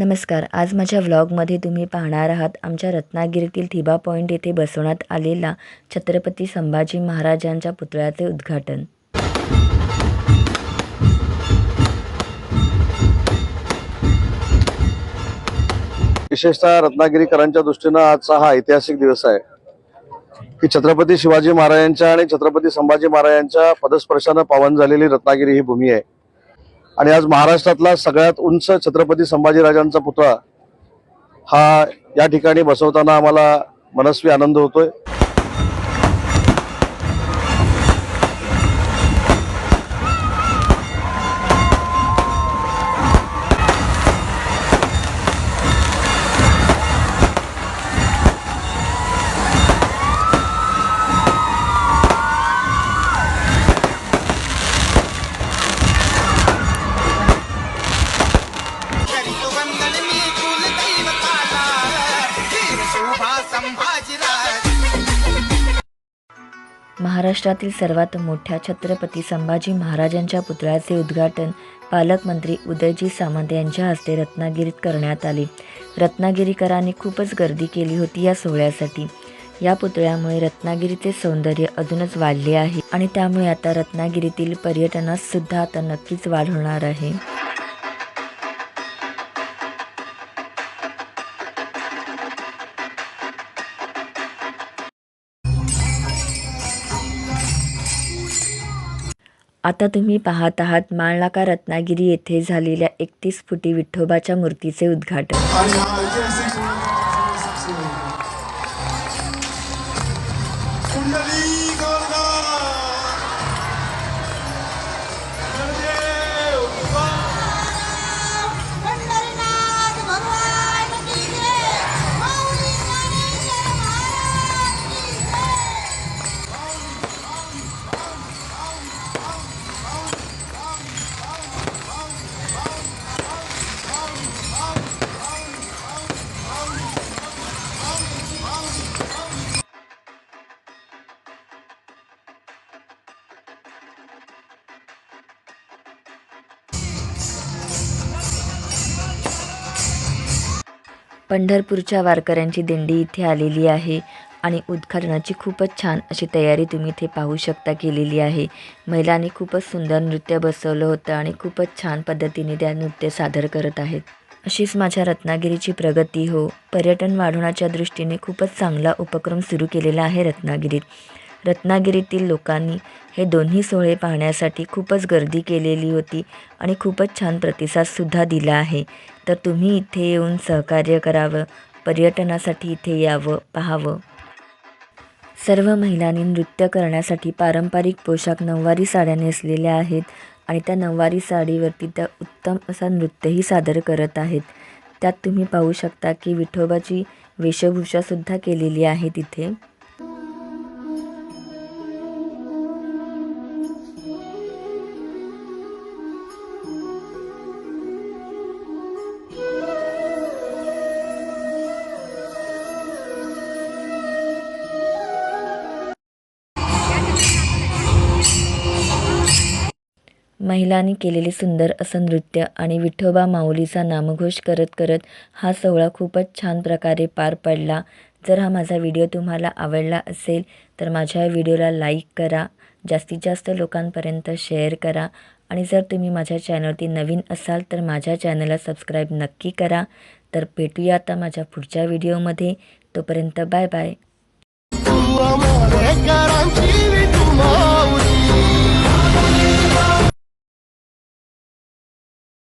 नमस्कार. आज माझ्या व्लॉगमध्ये तुम्ही पाहणार आहात आमच्या रत्नागिरीतील थिबा पॉईंट येथे बसवण्यात आलेला छत्रपती संभाजी महाराजांच्या पुतळ्याचे उद्घाटन. विशेषतः रत्नागिरीकरांच्या दृष्टीनं आजचा हा ऐतिहासिक दिवस आहे. की छत्रपती शिवाजी महाराजांच्या आणि छत्रपती संभाजी महाराजांच्या पदस्पर्शानं पावन झालेली रत्नागिरी ही भूमी आहे. आणि आज महाराष्ट्रातला सगळ्यात उंच छत्रपती संभाजीराजांचा पुतळा हा या ठिकाणी बसवताना आम्हाला मनस्वी आनंद होतोय. महाराष्ट्रातील सर्वात मोठ्या छत्रपती संभाजी महाराजांच्या पुतळ्याचे उद्घाटन पालकमंत्री उदयजी सामंत यांच्या हस्ते रत्नागिरीत करण्यात आले. रत्नागिरीकरांनी खूपच गर्दी केली होती या सोहळ्यासाठी. या पुतळ्यामुळे रत्नागिरीचे सौंदर्य अजूनच वाढले आहे आणि त्यामुळे आता रत्नागिरीतील पर्यटनास सुद्धा आता नक्कीच वाढ होणार आहे. आता तुम्ही पाहत आहात माळनाका रत्नागिरी येथे झालेल्या एकतीस फुटी विठोबाच्या मूर्तीचे उद्घाटन. पंढरपूरच्या वारकऱ्यांची दिंडी इथे आलेली आहे आणि उद्घाटनाची खूपच छान अशी तयारी तुम्ही इथे पाहू शकता केलेली आहे. महिलांनी खूपच सुंदर नृत्य बसवलं होतं आणि खूपच छान पद्धतीने त्या नृत्य सादर करत आहेत. अशीच माझ्या रत्नागिरीची प्रगती हो. पर्यटन वाढवण्याच्या दृष्टीने खूपच चांगला उपक्रम सुरू केलेला आहे रत्नागिरीत. रत्नागिरीतील लोकांनी हे दोन्ही सोहळे पाहण्यासाठी खूपच गर्दी केलेली होती आणि खूपच छान प्रतिसादसुद्धा दिला आहे. तर तुम्ही इथे येऊन सहकार्य करावं पर्यटनासाठी इथे यावं पाहावं. सर्व महिलांनी नृत्य करण्यासाठी पारंपरिक पोशाख नऊवारी साड्या नेसलेल्या आहेत आणि त्या नऊवारी साडीवरती त्या उत्तम असा नृत्यही सादर करत आहेत. त्यात तुम्ही पाहू शकता की विठोबाची वेशभूषासुद्धा केलेली आहे तिथे. महिलांनी केलेले सुंदर असं नृत्य आणि विठोबा माऊलीचा नामघोष करत करत हा सोहळा खूपच छान प्रकारे पार पडला. जर हा माझा व्हिडिओ तुम्हाला आवडला असेल तर माझ्या व्हिडिओला लाईक करा जास्तीत जास्त लोकांपर्यंत शेअर करा आणि जर तुम्ही माझ्या चॅनलवरती नवीन असाल तर माझ्या चॅनलला सबस्क्राईब नक्की करा. तर भेटूया आता माझ्या पुढच्या व्हिडिओमध्ये. तोपर्यंत बाय बाय.